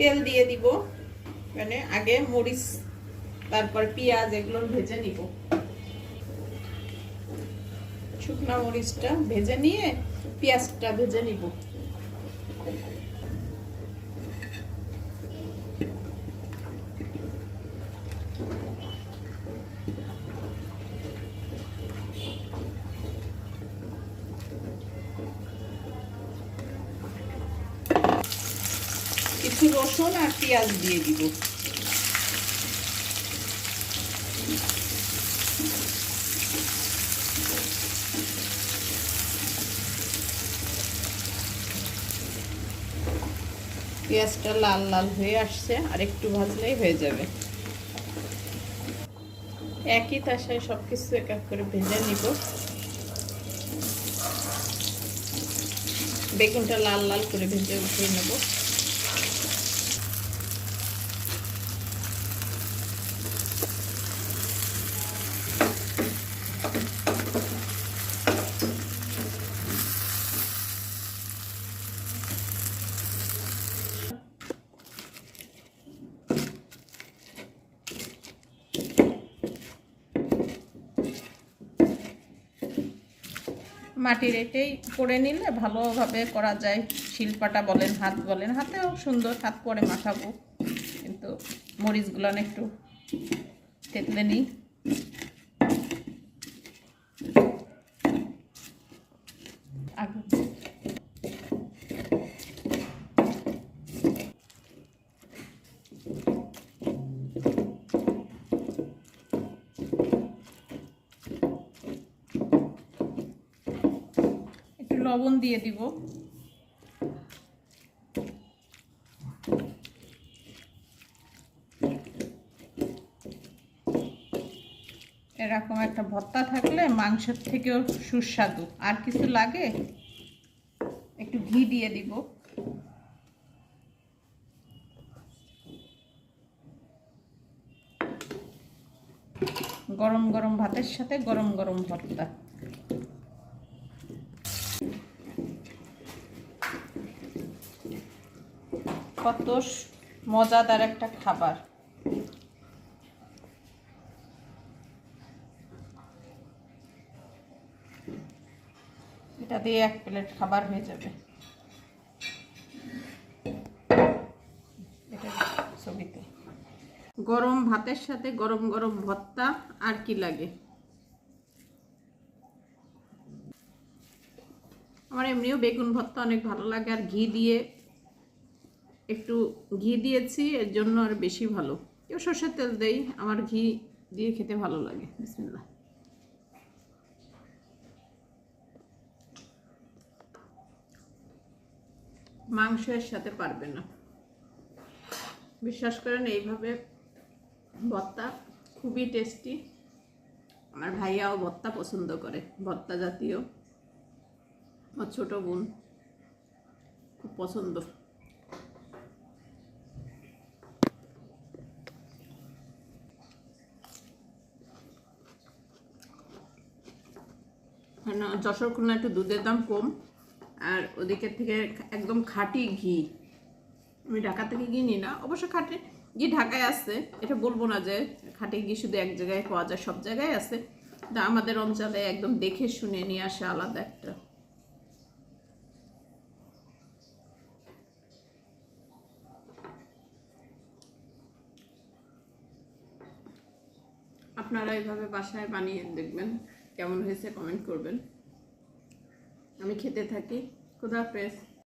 তেল দিয়ে দিব। মানে আগে মরিচ, তারপর পেঁয়াজ এগুলো ভেজে নিব। শুকনো মরিচটা ভেজে নিয়ে পেঁয়াজটা ভেজে নিব। কিছু রসুন আর পেঁয়াজ দিয়ে দিব। পেঁয়াজটা লাল লাল হয়ে আসছে, আর একটু ভাজলেই হয়ে যাবে। একই তাসায় সব কিছু এক এক করে ভেজে নিব। বেগুনটা লাল লাল করে ভেজে উঠিয়ে নেব। মাটির এটাই করে নিলে ভালোভাবে করা যায়। শিল্পাটা বলেন, হাত বলেন, হাতেও সুন্দর, হাত পরে মাখাবো। কিন্তু মরিচগুলো একটু তেতলে নিই আগে একটু লবণ দিয়ে দিব। এরকম একটা ভর্তা থাকলে মাংসের থেকেও সুস্বাদু। আর কিছু লাগে? একটু ঘি দিয়ে দিব। গরম গরম ভাতের সাথে গরম গরম ভর্তা। কত মজাদার একটা খাবার। এটা দিয়ে এক প্লেট খাবার হয়ে যাবে। ছবিতে। গরম ভাতের সাথে গরম গরম ভর্তা আর কি লাগে? আমার এমনিও বেগুন ভর্তা অনেক ভালো লাগে, আর ঘি দিয়ে একটু ঘি দিয়েছি, এর জন্য আর বেশি ভালো। কেউ সর্ষের তেল দেই, আমার ঘি দিয়ে খেতে ভালো লাগে। বিসমিল্লাহ। মাংসের সাথে পারবে না। বিশ্বাস করেন, এইভাবে ভর্তা খুবই টেস্টি। আমার ভাইয়াও ভর্তা পছন্দ করে, ভর্তা জাতীয়। আমার ছোটো বোন খুব পছন্দ। না যশোর খুলনা একটু দুধের দাম কম। আর ওদিকের থেকে একদম খাঁটি ঘি। আমি ঢাকা থেকে ঘি নিই না, অবশ্য খাঁটি ঘি ঢাকায় আছে। এটা বলব না যে খাঁটি ঘি শুধু এক জায়গায় পাওয়া যায়, সব জায়গায় আছে। তা আমাদের অঞ্চলে একদম দেখে শুনে নিয়ে আসে আলাদা একটা। আপনারা এইভাবে বাসায় বানিয়ে দেখবেন। কেমন হয়েছে কমেন্ট করবেন। আমি খেতে থাকি। খুদা